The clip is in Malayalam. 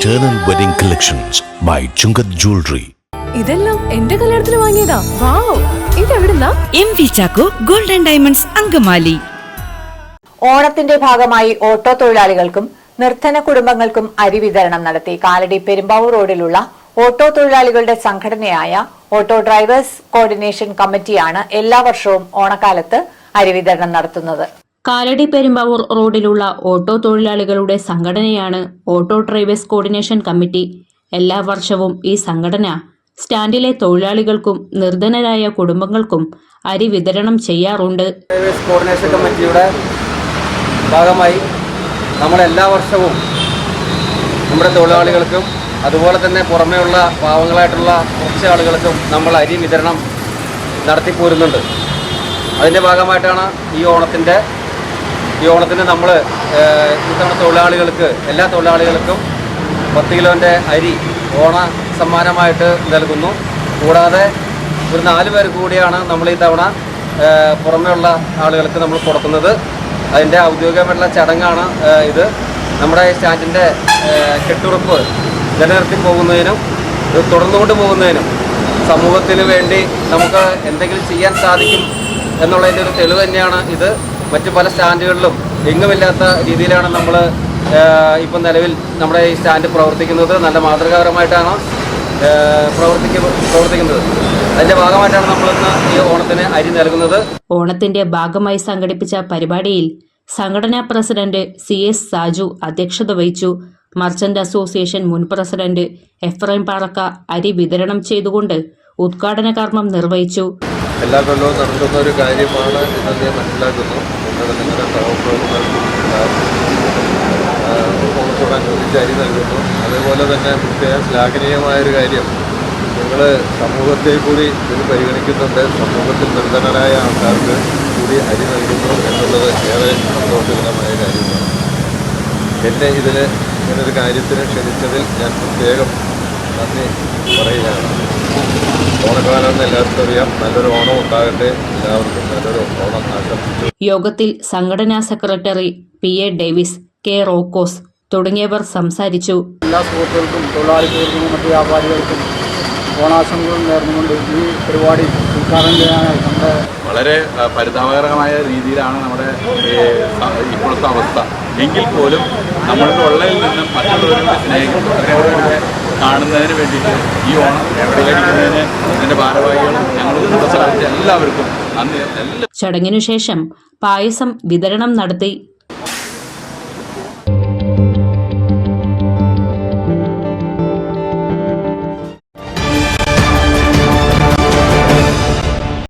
Eternal Wedding Collections by Chungath Jewelry. ഇതെല്ലാം എന്റെ കല്യാണത്തിന് വാങ്ങിയതാ. Wow. ഇതെവിടുന്നാ? M V Chacko golden diamonds Angamaly. ഓണത്തിന്റെ ഭാഗമായി ഓട്ടോ തൊഴിലാളികൾക്കും നിർധന കുടുംബങ്ങൾക്കും അരി വിതരണം നടത്തി കാലടി പെരുമ്പാവൂർ റോഡിലുള്ള ഓട്ടോ തൊഴിലാളികളുടെ സംഘടനയായ ഓട്ടോ ഡ്രൈവേഴ്സ് കോർഡിനേഷൻ കമ്മിറ്റിയാണ് എല്ലാ വർഷവും ഓണക്കാലത്ത് അരി വിതരണം നടത്തുന്നത്. കാലടി പെരുമ്പാവൂർ റോഡിലുള്ള ഓട്ടോ തൊഴിലാളികളുടെ സംഘടനയാണ് ഓട്ടോ ഡ്രൈവേഴ്സ് കോർഡിനേഷൻ കമ്മിറ്റി. എല്ലാ വർഷവും ഈ സംഘടന സ്റ്റാൻഡിലെ തൊഴിലാളികൾക്കും നിർധനരായ കുടുംബങ്ങൾക്കും അരി വിതരണം ചെയ്യാറുണ്ട്. കോർഡിനേഷൻ കമ്മിറ്റിയുടെ ഭാഗമായി നമ്മൾ എല്ലാ വർഷവും നമ്മുടെ തൊഴിലാളികൾക്കും അതുപോലെ തന്നെ പുറമേയുള്ള പാവങ്ങളായിട്ടുള്ള കുറച്ച് ആളുകൾക്കും നമ്മൾ അരി വിതരണം നടത്തിപ്പോരുന്നുണ്ട്. അതിന്റെ ഭാഗമായിട്ടാണ് ഈ ഓണത്തിന്റെ ഈ ഓണത്തിന് നമ്മൾ ഇത്തവണ തൊഴിലാളികൾക്ക് എല്ലാ തൊഴിലാളികൾക്കും പത്ത് കിലോന്റെ അരി ഓണ സമ്മാനമായിട്ട് നൽകുന്നു. കൂടാതെ ഒരു നാല് പേർ കൂടിയാണ് നമ്മൾ ഈ തവണ പുറമെയുള്ള ആളുകൾക്ക് നമ്മൾ കൊടുക്കുന്നത്. അതിന്റെ ഔദ്യോഗികമായിട്ടുള്ള ചടങ്ങാണ് ഇത്. നമ്മുടെ സ്റ്റാൻഡിന്റെ കെട്ടുറപ്പ് നിലനിർത്തി പോകുന്നതിനും ഇത് തുടർന്നുകൊണ്ട് പോകുന്നതിനും സമൂഹത്തിന് വേണ്ടി നമുക്ക് എന്തെങ്കിലും ചെയ്യാൻ സാധിക്കും എന്നുള്ളതിന്റെ ഒരു തെളിവ് തന്നെയാണ് ഇത്. മറ്റു പല സ്റ്റാൻഡുകളിലും എങ്ങുമില്ലാത്ത രീതിയിലാണ് നമ്മൾ ഇപ്പം നിലവിൽ നമ്മുടെ ഈ സ്റ്റാൻഡ് പ്രവർത്തിക്കുന്നത്. നല്ല മാതൃകാപരമായിട്ടാണ് പ്രവർത്തിക്ക പ്രവർത്തിക്കുന്നത്. അതിന്റെ ഭാഗമായിട്ടാണ് നമ്മളിന്ന് ഈ ഓണത്തിന് അരി നൽകുന്നത്. ഓണത്തിന്റെ ഭാഗമായി സംഘടിപ്പിച്ച പരിപാടിയിൽ സംഘടനാ പ്രസിഡന്റ് സി എസ് സാജു അധ്യക്ഷത വഹിച്ചു. മർച്ചന്റ് അസോസിയേഷൻ മുൻ പ്രസിഡന്റ് എഫ്രൈം പാറക്ക അരി വിതരണം ചെയ്തുകൊണ്ട് ഉദ്ഘാടന കർമ്മം നിർവഹിച്ചു. എല്ലാ കൊല്ലവും നടത്തുന്ന ഒരു കാര്യമാണ് എന്നത് ഞാൻ മനസ്സിലാക്കുന്നു. നിങ്ങളുടെ നിങ്ങളുടെ സഹപ്രവർത്തകർ ഓണത്തോടനുബന്ധിച്ച് അരി നൽകുന്നു അതേപോലെ തന്നെ പ്രത്യേകം ശ്ലാഘനീയമായൊരു കാര്യം. നിങ്ങൾ സമൂഹത്തെ കൂടി ഇത് പരിഗണിക്കുന്നുണ്ട്. സമൂഹത്തിൽ നിർധനരായ ആൾക്കാർക്ക് കൂടി അരി നൽകുന്നു എന്നുള്ളത് ഏറെ സന്തോഷകരമായ കാര്യമാണ്. എന്നെ ഇതിൽ ഇങ്ങനൊരു കാര്യത്തിന് ക്ഷണിച്ചതിൽ ഞാൻ പ്രത്യേകം നന്ദി പറയുകയാണ്. ഓണക്കാലം എല്ലാവർക്കും അറിയാം. നല്ലൊരു ഓണം ഉണ്ടാകട്ടെ. എല്ലാവർക്കും നല്ലൊരു ഓണം ആശംസിച്ചു. യോഗത്തിൽ സംഘടനാ secretary P A Davis K Rocos തുടങ്ങിയവർ സംസാരിച്ചു. എല്ലാ സുഹൃത്തുക്കൾക്കും തൊഴിലാളികൾക്കും മറ്റ് വ്യാപാരികൾക്കും ഓണാശംസകൾ നേർന്നുകൊണ്ട് ഈ പരിപാടി ഉദ്ഘാടനം ചെയ്യാനായി നമ്മുടെ വളരെ പരിതാപകരമായ രീതിയിലാണ് നമ്മുടെ ഇപ്പോഴത്തെ അവസ്ഥ. എങ്കിൽ പോലും നമ്മുടെ ഉള്ളിൽ നിന്നും മറ്റുള്ളവരുടെ സ്നേഹം സ്നേഹത്തോടെ കാണുന്നതിന് വേണ്ടിയിട്ട് ഈ ഓണം എവിടെയായിരിക്കുന്നതിന് ഇതിന്റെ ഭാരവാഹികളും ഞങ്ങൾ എല്ലാവർക്കും ചടങ്ങിനു ശേഷം പായസം വിതരണം നടത്തി